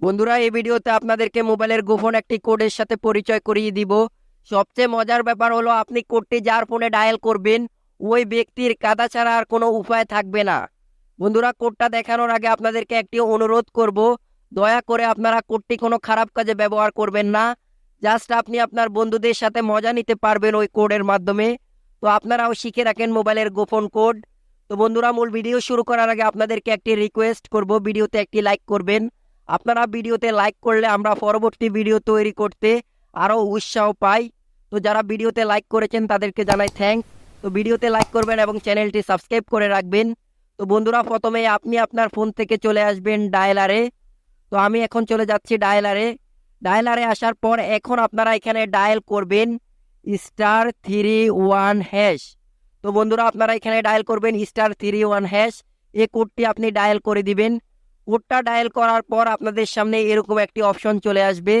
বন্ধুরা, এই ভিডিওতে আপনাদেরকে মোবাইলের গোপন একটি কোডের সাথে পরিচয় করিয়ে দিব। সবচেয়ে মজার ব্যাপার হলো, আপনি কোডটি যার ফোনে ডায়াল করবেন, ওই ব্যক্তির কাদা ছাড়া আর কোনো উপায় থাকবে না। বন্ধুরা, কোডটা দেখানোর আগে আপনাদেরকে একটি অনুরোধ করব, দয়া করে আপনারা কোডটি কোনো খারাপ কাজে ব্যবহার করবেন না। জাস্ট আপনি আপনার বন্ধুদের সাথে মজা নিতে পারবেন ওই কোডের মাধ্যমে। তো আপনারাও শিখে রাখেন মোবাইলের গোপন কোড। তো বন্ধুরা, মূল ভিডিও শুরু করার আগে আপনাদেরকে একটি রিকোয়েস্ট করব, ভিডিওতে একটি লাইক করবেন। আপনারা ভিডিওতে লাইক করলে আমরা পরবর্তী ভিডিও তৈরি করতে আরও উৎসাহ পাই। তো যারা ভিডিওতে লাইক করেছেন তাদেরকে জানাই থ্যাঙ্ক তো ভিডিওতে লাইক করবেন এবং চ্যানেলটি সাবস্ক্রাইব করে রাখবেন। তো বন্ধুরা, প্রথমে আপনি আপনার ফোন থেকে চলে আসবেন ডায়লারে তো আমি এখন চলে যাচ্ছি ডায়লারে ডায়লারে আসার পর এখন আপনারা এখানে ডায়াল করবেন স্টার থ্রি ওয়ান হ্যাশ তো বন্ধুরা, আপনারা এখানে ডায়াল করবেন স্টার থ্রি ওয়ান হ্যাশ এই কোডটি আপনি ডায়াল করে দিবেন। কোডটা ডায়াল করার পর আপনাদের সামনে এরকম একটি অপশন চলে আসবে।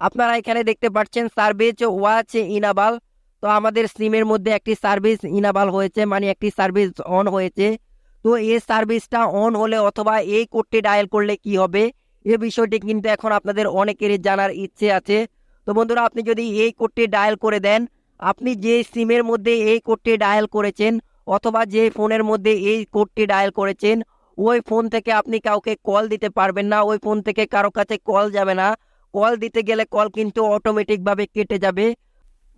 আপনারা এখানে দেখতে পাচ্ছেন সার্ভিস ওয়াচ ইনাবাল। তো আমাদের সিমের মধ্যে একটি সার্ভিস ইনাবাল হয়েছে মানে একটি সার্ভিস অন হয়েছে। তো এই সার্ভিসটা অন হলে অথবা এই কোডটি ডায়াল করলে কি হবে, এ বিষয়টি কিন্তু এখন আপনাদের অনেকেরই জানার ইচ্ছে আছে। তো বন্ধুরা, আপনি যদি এই কোডটি ডায়াল করে দেন, আপনি যে সিমের মধ্যে এই কোডটি ডায়াল করেছেন অথবা যে ফোনের মধ্যে এই কোডটি ডায়াল করেছেন ওই ফোন থেকে আপনি কাউকে কল দিতে পারবেন না, ওই ফোন থেকে কারও কাছে কল যাবে না। কল দিতে গেলে কল কিন্তু অটোমেটিকভাবে কেটে যাবে।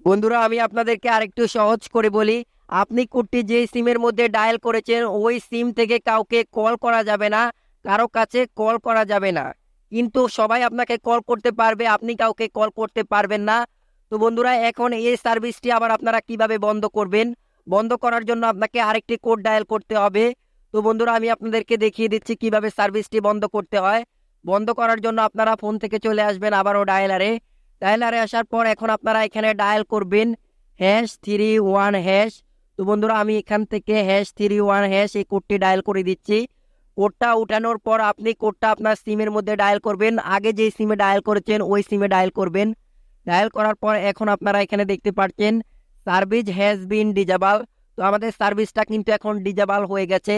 বন্ধুরা, আমি আপনাদেরকে আরেকটু সহজ করে বলি, আপনি কোডটি যে সিমের মধ্যে ডায়াল করেছেন, ওই সিম থেকে কাউকে কল করা যাবে না, কারও কাছে কল করা যাবে না। কিন্তু সবাই আপনাকে কল করতে পারবে, আপনি কাউকে কল করতে পারবেন না। তো বন্ধুরা, এখন এই সার্ভিসটি আবার আপনারা কীভাবে বন্ধ করবেন? বন্ধ করার জন্য আপনাকে আরেকটি কোড ডায়াল করতে হবে। তো বন্ধুরা, আমি আপনাদেরকে দেখিয়ে দিচ্ছি কীভাবে সার্ভিসটি বন্ধ করতে হয়। বন্ধ করার জন্য আপনারা ফোন থেকে চলে আসবেন আবারও ডায়ালারে। ডায়ালারে আসার পর এখন আপনারা এখানে ডায়াল করবেন হ্যাশ থ্রি ওয়ান হ্যাশ তো বন্ধুরা, আমি এখান থেকে হ্যাশ থ্রি ওয়ান হ্যাশ এই কোডটি ডায়াল করে দিচ্ছি। কোডটা উঠানোর পর আপনি কোডটা আপনার সিমের মধ্যে ডায়াল করবেন। আগে যেই সিমে ডায়াল করেছেন, ওই সিমে ডায়াল করবেন। ডায়াল করার পর এখন আপনারা এখানে দেখতে পাচ্ছেন, সার্ভিস হ্যাজ বিন ডিজাবাল তো আমাদের সার্ভিসটা কিন্তু এখন ডিজাবাল হয়ে গেছে।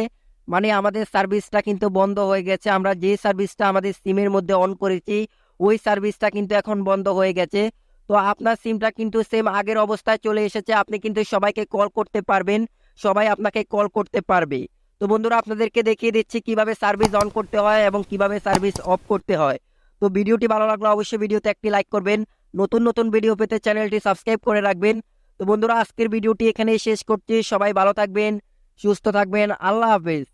মানে আমাদের সার্ভিসটা কিন্তু বন্ধ হয়ে গেছে। আমরা যে সার্ভিসটা আমাদের সিমের মধ্যে অন করেছি, ওই সার্ভিসটা কিন্তু এখন বন্ধ হয়ে গেছে। তো আপনার সিমটা কিন্তু সেম আগের অবস্থায় চলে এসেছে। আপনি কিন্তু সবাইকে কল করতে পারবেন। সবাই আপনাকে কল করতে পারবে। তো বন্ধুরা, আপনাদেরকে দেখিয়ে দিচ্ছি কীভাবে সার্ভিস অন করতে হয় এবং কীভাবে সার্ভিস অফ করতে হয়। তো ভিডিওটি ভালো লাগলে অবশ্যই ভিডিওতে একটি লাইক করবেন। নতুন নতুন ভিডিও পেতে চ্যানেলটি সাবস্ক্রাইব করে রাখবেন। তো বন্ধুরা, আজকের ভিডিওটি এখানেই শেষ করছি। সবাই ভালো থাকবেন, সুস্থ থাকবেন। আল্লাহ হাফেজ।